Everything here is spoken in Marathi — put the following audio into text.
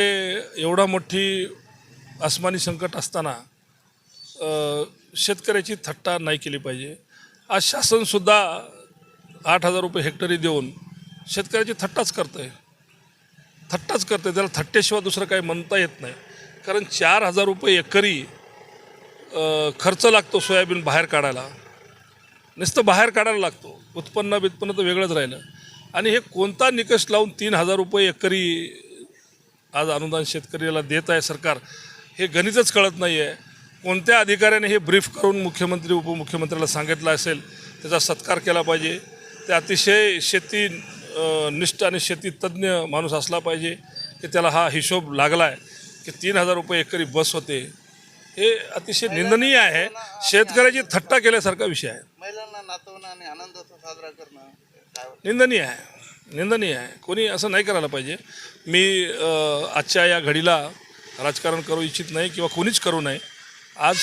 एवढा मोठी आसमानी संकट असताना शेतकऱ्याची थट्टा नाही केली पाहिजे. आज शासनसुद्धा आठ हजार रुपये हेक्टरी देऊन शेतकऱ्याची थट्टाच करतं आहे थट्टाच करते त्याला थट्ट्याशिवाय दुसरं काही म्हणता येत नाही. कारण चार हजार रुपये एकरी खर्च लागतो सोयाबीन बाहेर काढायला. नुसतं बाहेर काढायला लागतो. उत्पन्न बित्पन्न तर वेगळंच राहिलं. आणि हे कोणता निकष लावून तीन हजार रुपये एकरी आज अनुदान शेतकऱ्याला देत आहे सरकार हे गणितच कळत नाही आहे कोणत्या अधिकाऱ्याने हे ब्रीफ करून मुख्यमंत्री उपमुख्यमंत्र्याला सांगितलं असेल त्याचा सत्कार केला पाहिजे. ते अतिशय शेती निष्ठ आणि शेती तज्ज्ञ माणूस असला पाहिजे की त्याला हा हिशोब लागला आहे की तीन हजार रुपये एकरी बस होते. हे अतिशय निंदनीय आहे. शेतकऱ्याची थट्टा केल्यासारखा विषय आहे. महिलांना नातवणं आणि आनंदाचा साजरा करणं? निंदनीय आहे. निंदनीय आहे. कोणी असं नाही करायला पाहिजे. मी आजच्या या घडीला राजकारण करू इच्छित नाही किंवा कोणीच करू नये. आज